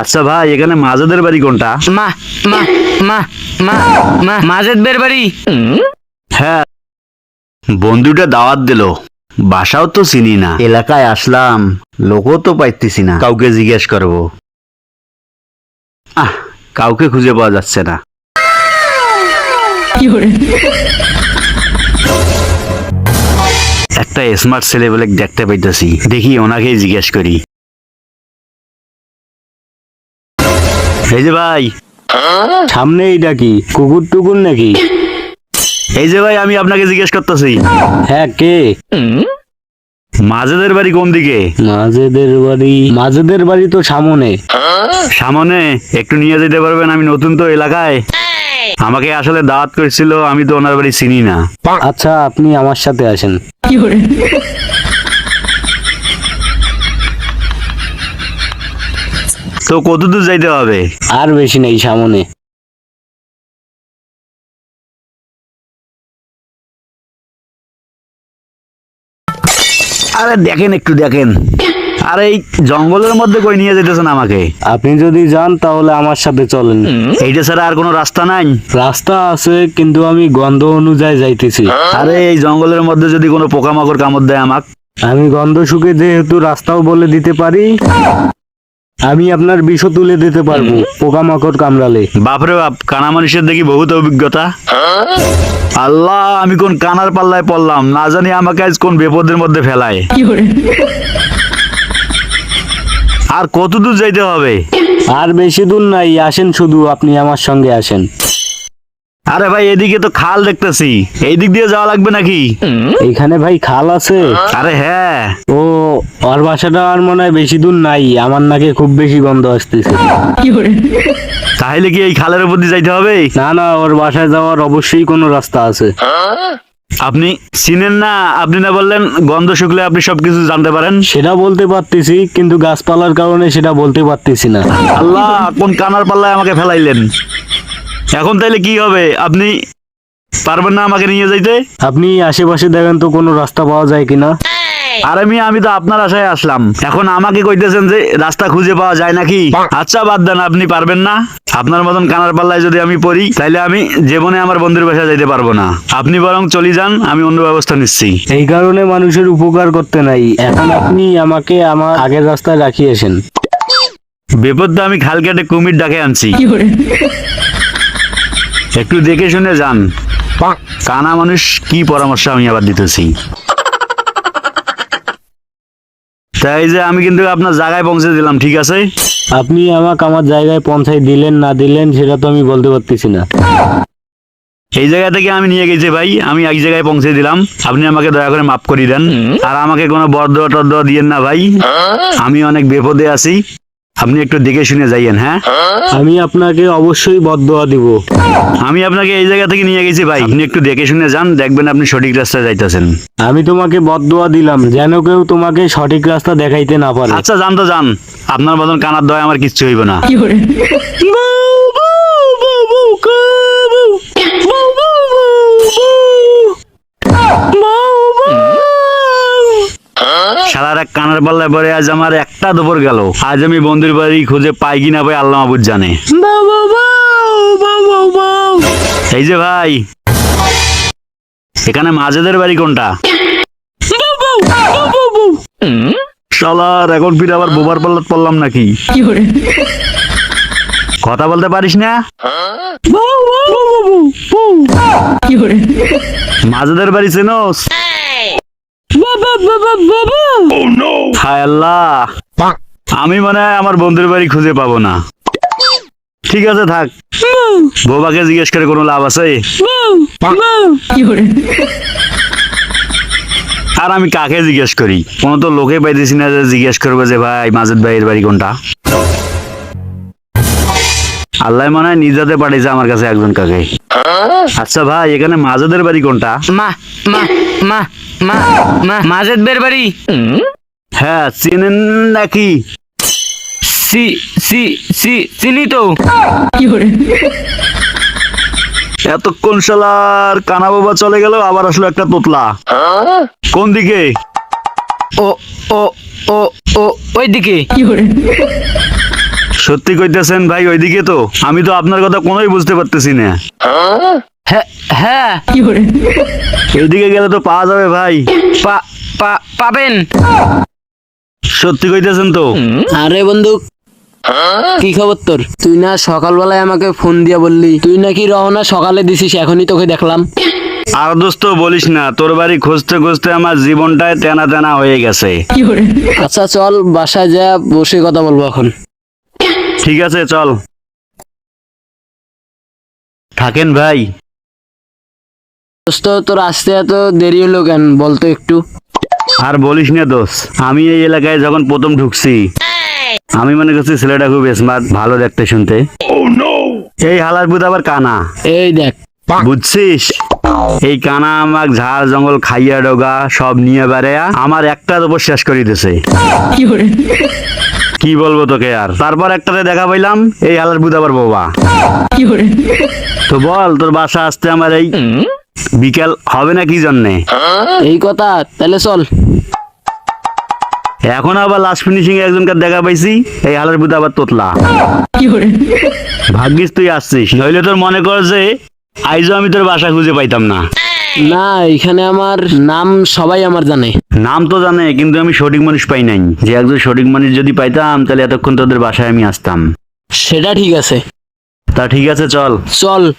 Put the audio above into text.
আচ্ছা ভাই এখানে মাজাদের বাড়ি কোনটা? মা মা মা মা মা মাজেদ বের বাড়ি। হ্যাঁ। বন্ধুটা দাওয়াত দিল। বাসাও তো চিনি না। এলাকায় আসলাম লোকও তো পাইতেছি না। কাউকে জিজ্ঞেস করব। আহ কাউকে খুঁজে পাওয়া যাচ্ছে না। একটা স্মার্ট ছেলে বলে দেখতে পাইতেছি। দেখি ওনাকেই জিজ্ঞেস করি। এই যে ভাই সামনে এইটা কি? কুকুর টুকুর নাকি? এই যে ভাই আমি আপনাকে জিজ্ঞেস করতেছি। হ্যাঁ কে? মাজেদের বাড়ি কোন দিকে? মাজেদের বাড়ি মাজেদের বাড়ি তো সামনে। সামনে? একটু নিয়ে যেতে পারবেন আমি নতুন তো এলাকায়। আমাকে আসলে দাওয়াত করেছিল আমি তো ওনার বাড়ি চিনি না। আচ্ছা আপনি আমার সাথে আসেন। তো কত দূর যাইতে হবে? আর বেশি নেই সামনে। আরে দেখেন একটু দেখেন। আরে এই জঙ্গলের মধ্যে কই নিয়ে যেতেছেন আমাকে? আপনি যদি যান তাহলে আমার সাথে চলেন। এইটা ছাড়া আর কোনো রাস্তা নাই? রাস্তা আছে কিন্তু আমি গন্ধ অনুযায়ী যাইতেছি। আরে এই জঙ্গলের মধ্যে যদি কোনো পোকামাকড় কামড় দেয় আমাক? আমি গন্ধ শুকে যেহেতু রাস্তাও বলে দিতে পারি। আমি আপনার বিষ তুলে দিতে পারব পোকামাকড় কামড়ালে। বাপরে বাপ কানা মানুষের দেখি বহুত অভিজ্ঞতা। আল্লাহ আমি কোন কানার পাল্লায় পড়লাম না জানি আমাকে আজ কোন বিপদের মধ্যে ফেলায়। আর কতদূর যাইতে হবে? আর বেশি দূর নাই আসেন শুধু আপনি আমার সঙ্গে আসেন। আরে ভাই এদিকে তো খাল দেখতেছি। এই দিক দিয়ে যাওয়া লাগবে নাকি? এখানে ভাই খাল আছে। আরে হ্যাঁ। ও ওর বাসাটা আর মনে হয় বেশি দূর নাই। আমার নাকে খুব বেশি গন্ধ আসতেছে। তাহলে কি এই খালের উপর দিয়ে যাইতে হবে? না না ওর বাসায় যাওয়ার অবশ্যই কোনো রাস্তা আছে। আপনি চিনেন না? আপনি না বললেন গন্ধ শুকলে আপনি সবকিছু জানতে পারেন? সেটা বলতে পারতেছি কিন্তু গাছপালার কারণে সেটা বলতে পারতেছি না। আল্লাহ কোন কানার পাল্লায় আমাকে ফেলাইলেন? এখন তাইলে কি হবে? আপনি পারবেন না আমাকে নিয়ে যাইতে? আপনি আশেপাশে দেখেন তো কোনো রাস্তা পাওয়া যায় কিনা? আর আমি আমি তো আপনার আশায় আসলাম। এখন আমাকে কইতেছেন যে রাস্তা খুঁজে পাওয়া যায় নাকি? আচ্ছা বাদ দেন আপনি পারবেন না। আপনার মতন কানার পাল্লায় যদি আমি পড়ি তাইলে আমি জীবনে আমার বন্ধুর বাসায় যাইতে পারব না। আপনি বরং চলে যান আমি অন্য ব্যবস্থা নিচ্ছি। এই কারণে মানুষের উপকার করতে নাই। এখন আপনি আমাকে আমার আগের রাস্তায় রাখিয়েছেন। বিপদটা আমি খাল কেটে কুমির ডাকে আনছি। একটু দেখে শুনে যান। কানা মানুষ কি পরামর্শ আমি আবার দিতেছি। তাই যে আমি কিন্তু আপনার জায়গায় পৌঁছে দিলাম ঠিক আছে? আপনি আমাকে আমার জায়গায় পৌঁছাই দিলেন না দিলেন সেটা তো আমি বলতে পারতেছি না। এই জায়গা থেকে আমি নিয়ে গেছি ভাই আমি এক জায়গায় পৌঁছে দিলাম। আপনি আমাকে দয়া করে মাফ করে দেন। আর আমাকে কোনো বরদোয়া টরদোয়া দিয়েন না ভাই। আমি অনেক বিপদে আছি। আপনি একটু দেখে শুনে যাইয়েন হ্যাঁ? আমি আপনাকে অবশ্যই বদদোয়া দিব। আমি আপনাকে এই জায়গা থেকে নিয়ে গেছি ভাই। আপনি একটু দেখে শুনে যান দেখবেন আপনি সঠিক রাস্তায় যাইতেছেন। আমি তোমাকে বদদোয়া দিলাম যেন কেউ তোমাকে সঠিক রাস্তা দেখাইতে না পারে। আচ্ছা যান তো যান। আপনার মতন কানার দয় আমার কিচ্ছু হইব না। কি এক কানার পাল্লায় পরে আজ আমার একটা দুপুর গেল। আজ আমি বন্ধুর বাড়ি খুঁজে পাই কি না পাই আল্লাহ মাহবুদ জানে। এই যে ভাই এখানে মাঝেদের বাড়ি কোনটা? শালার এখন ফিরে আবার বোবার পাল্লাত পড়লাম নাকি? কথা বলতে পারিস না? মাঝেদের বাড়ি চেনোস? আমি মানে আমার বন্ধুর বাড়ি খুঁজে পাবো না। ঠিক আছে, থাক। বোবাকে জিজ্ঞেস করে কোনো লাভ আছে? আর আমি কাকে জিজ্ঞেস করি? কোনো তো লোকে পাইতেছি না যে জিজ্ঞেস করবে যে, ভাই, মাজেদ ভাইয়ের বাড়ি কোনটা? আল্লাহ মনে হয় নিজাতে পাঠিয়েছে আমার কাছে একজন কাকে। আচ্ছা ভাই এখানে মাজেদের বাড়ি কোনটা? মা মা মা মা মা মাজেদ বের বাড়ি। হ্যাঁ চিনেন নাকি? সি সি সি চিনি তো। এতক্ষণ শালার কানা বাবা চলে গেল আবার আসলো একটা তোতলা। কোন দিকে? ও ও ও ও ওইদিকে সত্যি কইতেছেন ভাই ওইদিকে তো। আমি তো আপনার কথা কোনোই বুঝতে পারতেছি না। হ্যাঁ হ্যাঁ। এইদিকে গেলে তো পাওয়া যাবে ভাই। পা- পা- পাবেন। সত্যি কইতেছেন তো। আরে বন্ধু কি খবর তোর? তুই না সকালবেলায় আমাকে ফোন দিয়া বললি তুই নাকি রওনা সকালে দিছিস এখনই তোকে দেখলাম। আর দোস্ত বলিস না তোর বাড়ি খুঁজতে খুঁজতে আমার জীবনটায় তেনা তেনা হয়ে গেছে। আচ্ছা চল বাসায় যা বসে কথা বলব এখন। ঠিক আছে চল। থাকেন ভাই। দোস্ত তোর আসতে এত দেরি হলো কেন? বলতো একটু। আর বলিস না দোষ আমি এই এলাকায় যখন প্রথম ঢুকছি আমি মনে করছি ছেলেটা খুব স্মার্ট ভালো দেখতে শুনতে। এই হালার বুধ আবার কানা। এই দেখ। বুঝছিস? এই কানা আমাক ঝাড় জঙ্গল খাইয়া ডোগা সব নিয়ে বেড়ায়া আমার একটার উপর শেষ করে দিছে। কি বলব তোকে আর? তারপর একটাতে দেখা পাইলাম এই হালার বুধ আবার বাবা তো বল তোর বাসা আসতে আমার এই বিকেল হবে না কি জন্যে? এই কথা তাহলে চল। এখন আবার লাস্ট ফিনিশিং এ একজনকে দেখা পাইছি এই হালার বুধ আবার তোতলা ভাগ্যিস তুই আসছিস নইলে তোর মনে কর যে আইজও আমি তোর বাসা খুঁজে পাইতাম না। না এখানে আমার নাম সবাই আমার জানে। নাম তো জানে কিন্তু আমি সঠিক মানুষ পাই নাই। যে একজন সঠিক মানুষ যদি পাইতাম তাহলে এতক্ষণ তোদের বাসায় আমি আসতাম। সেটা ঠিক আছে। তা ঠিক আছে চল। চল।